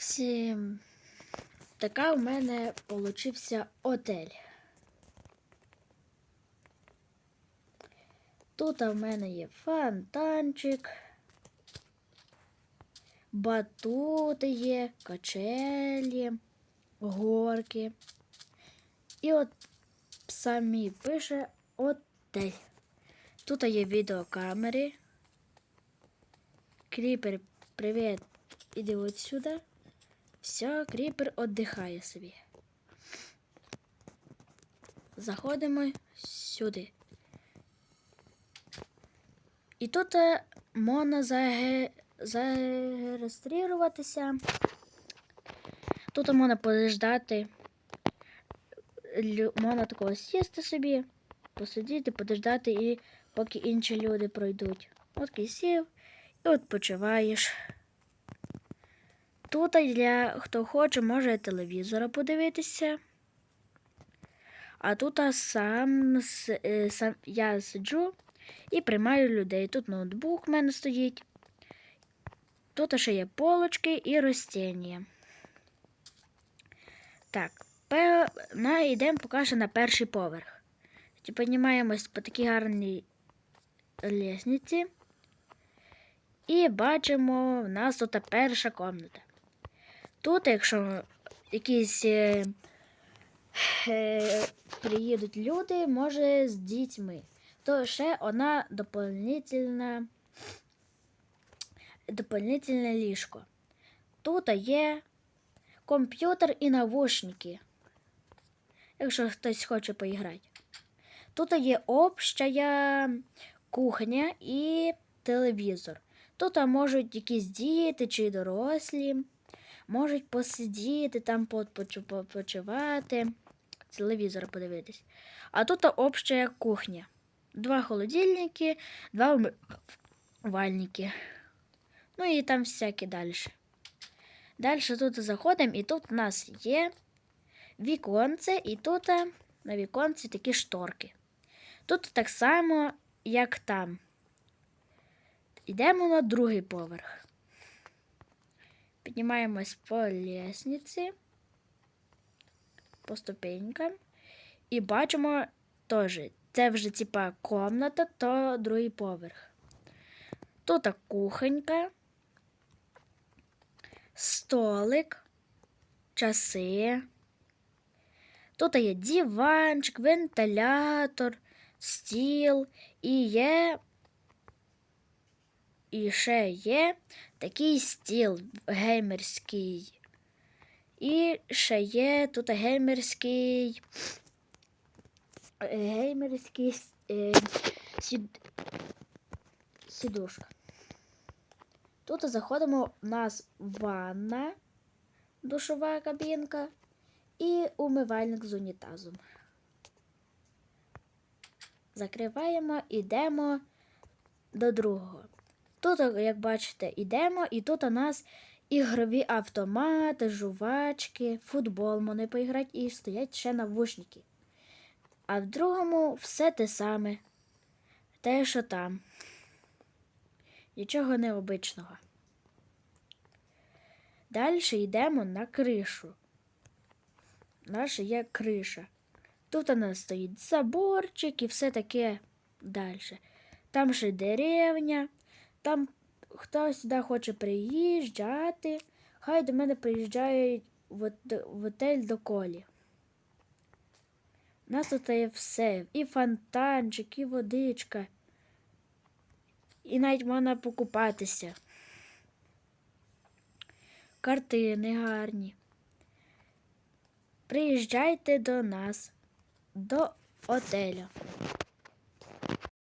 Всім така у мене получився отель. Тут в мене є фонтанчик, батути є, качелі, горки. І от самі пише отель. Тут є відеокамери. Кріпер, привіт, іди от сюди. Все, кріпер віддихає собі. Заходимо сюди. І тут е, можна зареєструватися. Тут можна подождати. Можна такого сісти собі, посидіти, подождати, і поки інші люди пройдуть. От сів і відпочиваєш. Тут для хто хоче, може телевізора подивитися. А тут сам, е, сам я сиджу і приймаю людей. Тут ноутбук в мене стоїть. Тут ще є полочки і ростіння. Так, пе... на, йдемо поки що на перший поверх. Піднімаємось по такій гарній лісниці. І бачимо, в нас тут перша комната. Тут, якщо якісь е, е, приїдуть люди, може з дітьми, то ще одна дополнительна, дополнительне ліжко. Тут є комп'ютер і навушники, якщо хтось хоче поіграти. Тут є обща кухня і телевізор. Тут можуть якісь діти чи дорослі можуть посидіти, там попочивати, телевізор подивитись. А тут обща кухня. Два холодильники, два умивальники. Ну і там всякі далі. Далі тут заходимо, і тут у нас є віконце, і тут е, на віконці такі шторки. Тут так само, як там. Йдемо на другий поверх. Піднімаємось по лестниці, по ступенькам. І бачимо теж, це вже типа комната, то другий поверх. Тут кухонька, столик, часи. Тут є диванчик, вентилятор, стіл і є. І ще є такий стіл геймерський. І ще є тут геймерський. е, Геймерський е, сід, сідушка. Тут заходимо у нас ванна, душова кабінка і умивальник з унітазом. Закриваємо, йдемо до другого. Тут, як бачите, йдемо, і тут у нас ігрові автомати, жувачки, футбол можна поіграти і стоять ще навушники. А в другому все те саме. Те, що там. Нічого необичного. Далі йдемо на кришу. Наша є криша. Тут у нас стоїть заборчик і все таке далі. Там ще деревня. Там хтось сюди хоче приїжджати, хай до мене приїжджають в, в отель до колі. У нас тут є все. І фонтанчик, і водичка. І навіть можна покупатися. Картини гарні. Приїжджайте до нас, до отеля.